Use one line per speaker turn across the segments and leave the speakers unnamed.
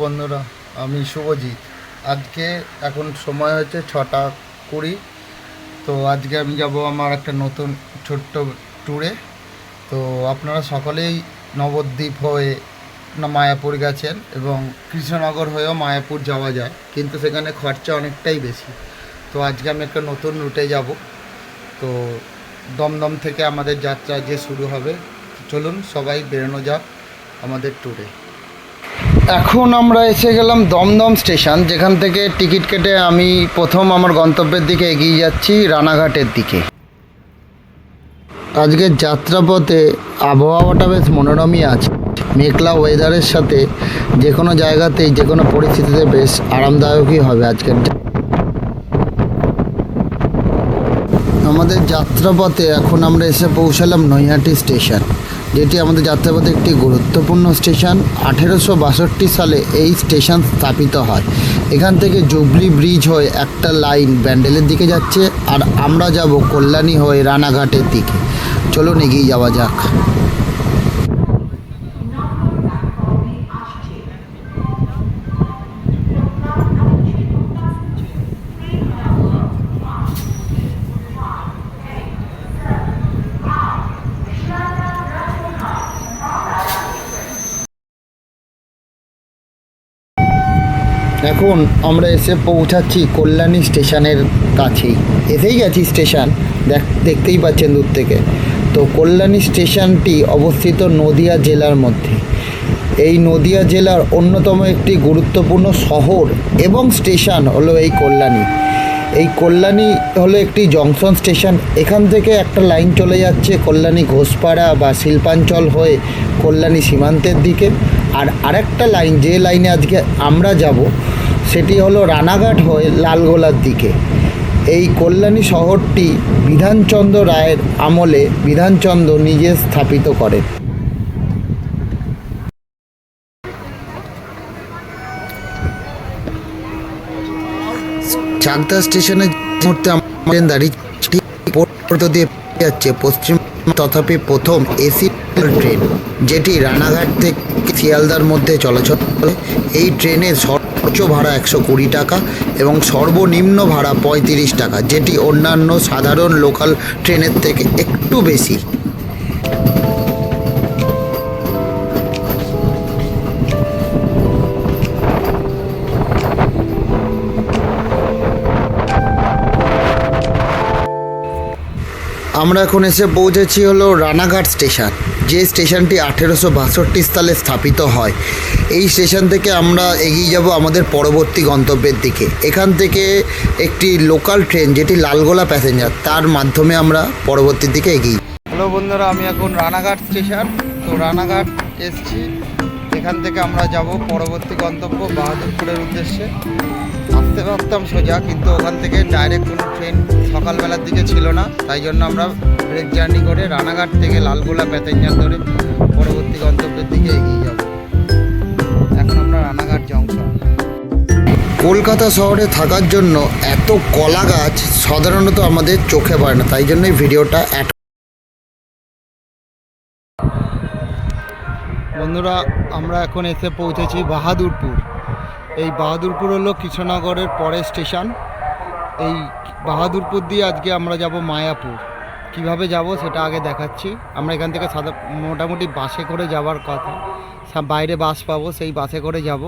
বন্ধুরা, আমি শুভজিৎ। আজকে এখন সময় হচ্ছে ছটা কুড়ি। তো আজকে আমি যাব আমার একটা নতুন ছোট্ট ট্যুরে তো আপনারা সকলেই নবদ্বীপ হয়ে মায়াপুর গেছেন এবং কৃষ্ণনগর হয়েও মায়াপুর যাওয়া যায়, কিন্তু সেখানে খরচা অনেকটাই বেশি। তো আজকে আমি একটা নতুন রুটে যাব। তো দমদম থেকে আমাদের যাত্রা যে শুরু হবে। চলুন সবাই বেরোনো যাক আমাদের ট্যুরে এখন আমরা এসে গেলাম দমদম স্টেশন, যেখান থেকে টিকিট কেটে আমি প্রথম আমার গন্তব্যের দিকে এগিয়ে যাচ্ছি রানাঘাটের দিকে। আজকের যাত্রাপথে আবহাওয়াটা বেশ মনোরমই আছে। মেঘলা ওয়েদারের সাথে যে কোনো জায়গাতেই, যে কোনো পরিস্থিতিতে বেশ আরামদায়কই হবে আজকের আমাদের যাত্রাপথে এখন আমরা এসে পৌঁছালাম নৈহাটি স্টেশন। যেটি আমাদের যাত্রাপথে একটি গুরুত্বপূর্ণ স্টেশন। আঠেরোশো বাষট্টি সালে এই স্টেশন স্থাপিত হয়। এখান থেকে জুবলি ব্রিজ হয়ে একটা লাইন ব্যান্ডেলের দিকে যাচ্ছে আর আমরা যাব কল্যাণী হয়ে রানাঘাটের দিকে। চলুন এগিয়ে যাওয়া যাক। এখন আমরা এসে পৌঁছাচ্ছি কল্যাণী স্টেশনের কাছেই। এসেই গেছি স্টেশন, দেখ, দেখতেই পাচ্ছেন দূর থেকে। তো কল্যাণী স্টেশনটি অবস্থিত নদিয়া জেলার মধ্যে। এই নদিয়া জেলার অন্যতম একটি গুরুত্বপূর্ণ শহর এবং স্টেশন হলো এই কল্যাণী। এই কল্যাণী হলো একটি জংশন স্টেশন। এখান থেকে একটা লাইন চলে যাচ্ছে কল্যাণী ঘোষপাড়া বা শিল্পাঞ্চল হয়ে কল্যাণী সীমান্তের দিকে। আর আরেকটা লাইন, যে লাইনে আজকে আমরা যাব সেটি হলো রানাঘাট হয়ে লালগোলার দিকে। এই কল্যাণী শহরটি বিধানচন্দ্র রায়ের আমলে বিধানচন্দ্র নিজে স্থাপিত করেন। চাকদা স্টেশনে মুহূর্তে আমাদের দাঁড়িয়ে দিয়ে যাচ্ছে পশ্চিম, তথাপি প্রথম এসি ট্রেন যেটি রানাঘাট থেকে শিয়ালদার মধ্যে চলাচল করে। এই ট্রেনের সর্বোচ্চ ভাড়া একশো কুড়ি টাকা এবং সর্বনিম্ন ভাড়া পঁয়ত্রিশ টাকা, যেটি অন্যান্য সাধারণ লোকাল ট্রেনের থেকে একটু বেশি। আমরা এখন এসে পৌঁছেছি হলো রানাঘাট স্টেশন, যে স্টেশনটি আঠেরোশো বাষট্টি সালে স্থাপিত হয়। এই স্টেশন থেকে আমরা এগিয়ে যাব আমাদের পরবর্তী গন্তব্যের দিকে। এখান থেকে একটি লোকাল ট্রেন, যেটি লালগোলা প্যাসেঞ্জার, তার মাধ্যমে আমরা পরবর্তী দিকে এগিয়ে হ্যালো বন্ধুরা, আমি এখন রানাঘাট স্টেশন। তো রানাঘাট এসছি। এখান থেকে আমরা যাব পরবর্তী গন্তব্য বাহাদুরপুরের উদ্দেশ্যে। আসতে পারতাম সোজা কিন্তু ওখান থেকে ডাইরেক্ট কোনো ট্রেন সকালবেলার দিকে ছিল না। তাই জন্য আমরা ব্রেক জার্নি করে রানাঘাট থেকে লালগোলা প্যাসেঞ্জার ধরে পরবর্তী গন্তব্যের দিকে এগিয়ে যাব। এখন আমরা রানাঘাট জংশন কলকাতা শহরে থাকার জন্য এত কলা গাছ সাধারণত আমাদের চোখে পড়ে না তাই জন্যই ভিডিওটা অ্যাড বন্ধুরা আমরা এখন এসে পৌঁছেছি বাহাদুরপুর। এই বাহাদুরপুর হলো কৃষ্ণনগরের পরের স্টেশন। এই বাহাদুরপুর দিয়ে আজকে আমরা যাব মায়াপুর। কীভাবে যাব সেটা আগে দেখাচ্ছি। আমরা এখান থেকে সাদা মোটামুটি বাসে করে যাওয়ার কথা। বাইরে বাস পাবো, সেই বাসে করে যাব।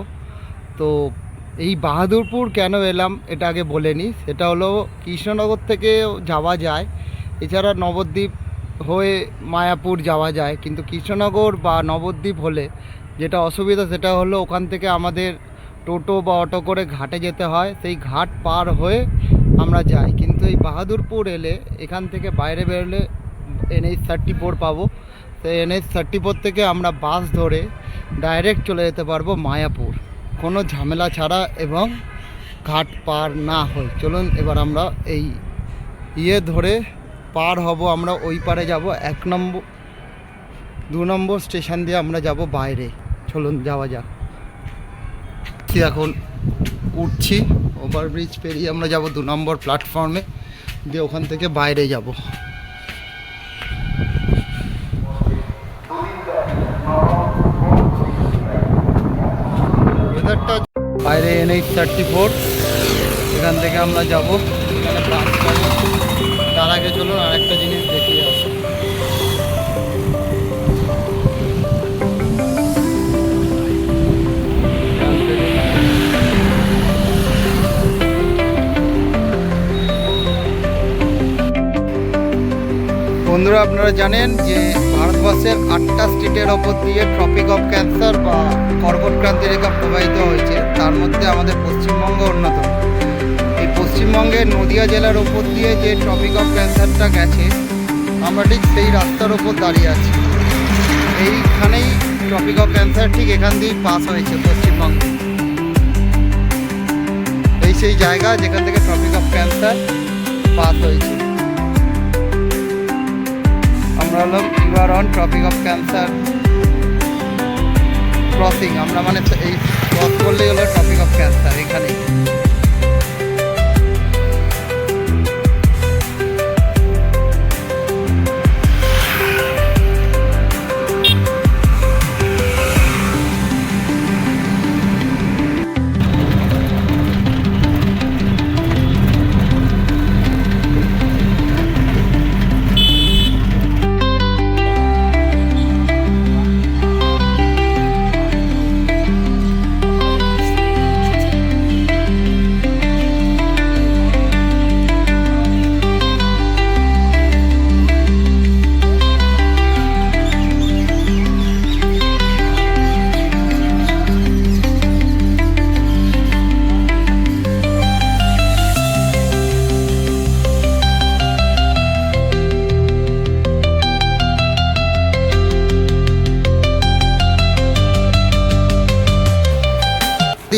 তো এই বাহাদুরপুর কেন এলাম এটা আগে বলে নিই। সেটা হলো কৃষ্ণনগর থেকে যাওয়া যায়। এছাড়া নবদ্বীপ হয়ে মায়াপুর যাওয়া যায়। কিন্তু কৃষ্ণনগর বা নবদ্বীপ হলে যেটা অসুবিধা সেটা হলো ওখান থেকে আমাদের টোটো বা অটো করে ঘাটে যেতে হয়, সেই ঘাট পার হয়ে আমরা যাই। কিন্তু এই বাহাদুরপুর এলে, এখান থেকে বাইরে বেরোলে এনএইচ থার্টি ফোর পাবো। তো এনএইচ থার্টি ফোর থেকে আমরা বাস ধরে ডাইরেক্ট চলে যেতে পারব মায়াপুর। কোনো ঝামেলা ছাড়া এবং ঘাট পার না হয়। চলুন এবার আমরা এই ইয়ে ধরে পার হব আমরা, ওই পারে যাব। এক নম্বর, দু নম্বর স্টেশন দিয়ে আমরা যাব বাইরে। চলুন, যাওয়া যাক। কি এখন উঠছি ওভারব্রিজ পেরিয়ে আমরা যাব দু নম্বর প্ল্যাটফর্মে দিয়ে ওখান থেকে বাইরে যাব। বাইরে ওয়েদারটা এনএইচ থার্টি ফোর এখান থেকে আমরা যাব। তার আগে চলুন আরেকটা জিনিস দেখিয়ে বন্ধুরা, আপনারা জানেন যে ভারতবর্ষের আটটা স্টেটের ওপর দিয়ে ট্রপিক অফ ক্যান্সার বা কর্কটক্রান্তি রেখা প্রবাহিত হয়েছে। তার মধ্যে আমাদের পশ্চিমবঙ্গ অন্যতম। এই পশ্চিমবঙ্গের নদিয়া জেলার ওপর দিয়ে যে ট্রপিক অফ ক্যান্সারটা গেছে, আমরা ঠিক সেই রাস্তার ওপর দাঁড়িয়ে আছি। এইখানেই ট্রপিক অফ ক্যান্সার ঠিক এখান দিয়েই পাস হয়েছে পশ্চিমবঙ্গে। এই সেই জায়গা যেখান থেকে ট্রপিক অফ ক্যান্সার পাস হয়েছে। আমরা you are on tropic of cancer crossing আমরা মানে এই ক্রস করলেই হলো ট্রপিক অফ ক্যান্সার এখানে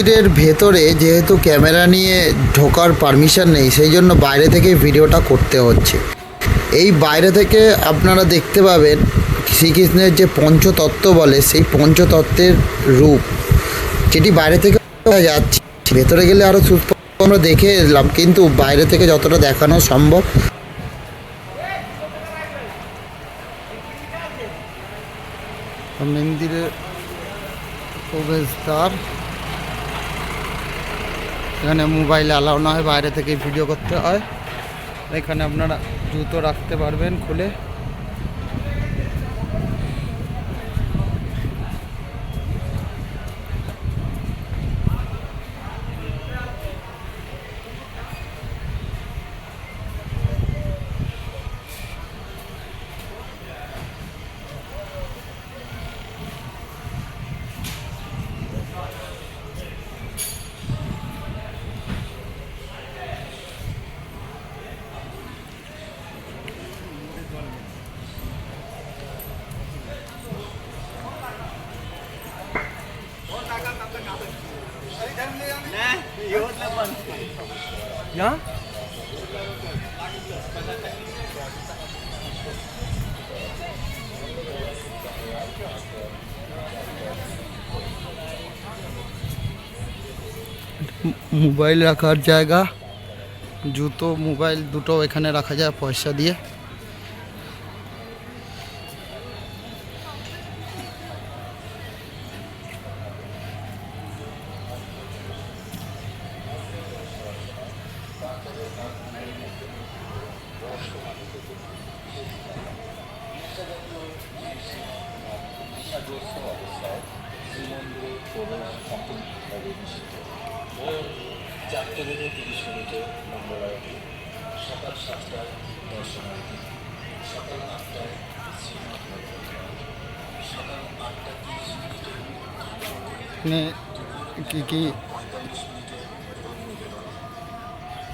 মন্দিরের ভেতরে যেহেতু ক্যামেরা নিয়ে ঢোকার পারমিশন নেই, সেই জন্য বাইরে থেকে ভিডিওটা করতে হচ্ছে। এই বাইরে থেকে আপনারা দেখতে পাবেন শ্রীকৃষ্ণের যে পঞ্চতত্ত্ব বলে, সেই পঞ্চতত্ত্বের রূপ, যেটি বাইরে থেকে যাচ্ছে। ভেতরে গেলে আরও সুস্পষ্ট আমরা দেখে এলাম, কিন্তু বাইরে থেকে যতটা দেখানো সম্ভব। মন্দিরের প্রবেশদ্বার। এখানে মোবাইল অ্যালাউ না হয়, বাইরে থেকে ভিডিও করতে হয়। এখানে আপনারা জুতো রাখতে পারবেন খুলে। মোবাইল রাখার জায়গা জুতো মোবাইল দুটো এখানে রাখা যায় পয়সা দিয়ে
সাতটায় দর্শনার্থী সকাল আটটায় সকাল আটটা তিরিশ মিনিটে
এখানে কি?
পঁয়তাল্লিশ মিনিটে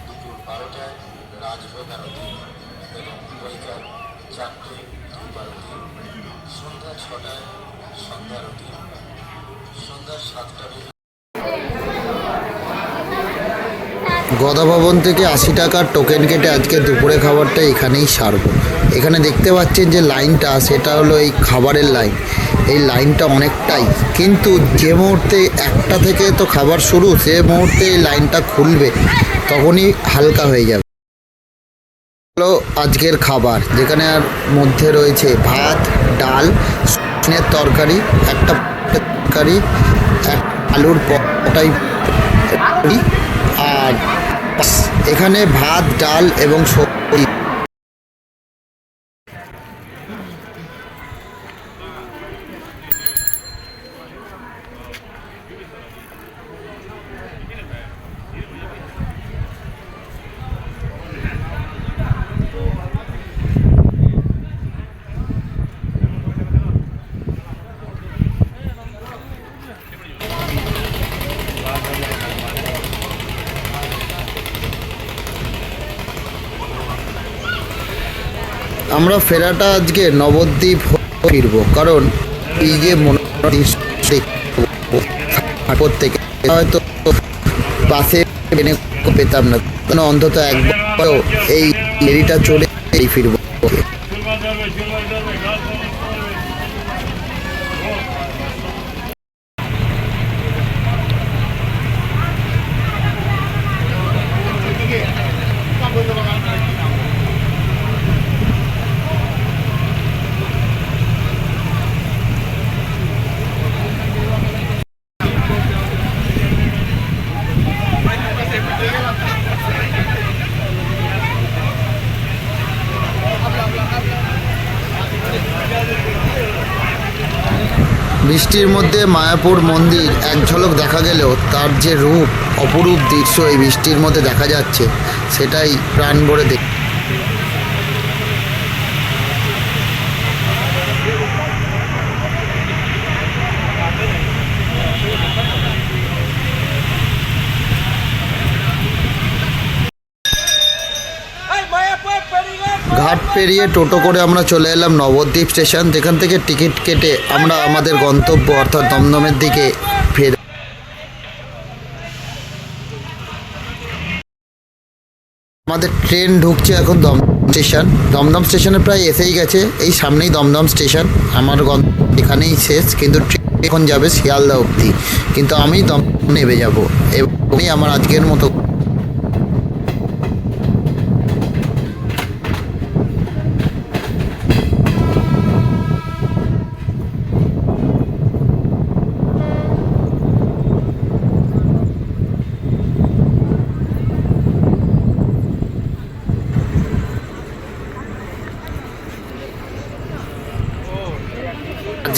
দুপুর বারোটায় রাজভোগ আরতি এবং বৈকাল চারটে ধূপ সন্ধ্যা ছটায় সন্ধ্যা আরতি। সন্ধ্যা সাতটা বেজে
গদা ভবন থেকে আশি টাকার টোকেন কেটে আজকে দুপুরে খাবারটা এখানেই সারবো। এখানে দেখতে পাচ্ছেন যে লাইনটা, সেটা হলো এই খাবারের লাইন। এই লাইনটা অনেকটাই। কিন্তু যে মুহূর্তে একটা থেকে তো খাবার শুরু, সে মুহূর্তে এই লাইনটা খুলবে, তখনই হালকা হয়ে যাবে। হলো আজকের খাবার, যেখানে আর মধ্যে রয়েছে ভাত, ডাল সজনের তরকারি, একটা তরকারি এক আলুর পটাই আর এখানে ভাত ডাল এবং ফেরাটা আজকে নবদ্বীপ ফিরবো, কারণ এই যে থেকে হয়তো বাসে ট্রেনে পেতাম না, কেন অন্তত একবারও এই ফেরিটা চলে ফিরবো। বৃষ্টির মধ্যে মায়াপুর মন্দির এক ঝলক দেখা গেলেও তার যে রূপ, অপরূপ দৃশ্য এই বৃষ্টির মধ্যে দেখা যাচ্ছে, সেটাই প্রাণ ভরে দেখ ঘাট পেরিয়ে টোটো করে আমরা চলে এলাম নবদ্বীপ স্টেশন, যেখান থেকে টিকিট কেটে আমরা আমাদের গন্তব্য অর্থাৎ দমদমের দিকে ফের আমাদের ট্রেন ঢুকছে এখন দমদম স্টেশন। দমদম স্টেশনে প্রায় এসেই গেছে, এই সামনেই দমদম স্টেশন। আমার এখানেই শেষ, কিন্তু ট্রেন এখন যাবে শিয়ালদা অবধি। কিন্তু আমি দমদম নেমে যাব এবং আমার আজকের মতো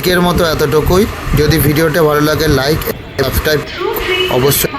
আজকের মতো এতটুকুই। যদি ভিডিওটা ভালো লাগে লাইক সাবস্ক্রাইব অবশ্যই।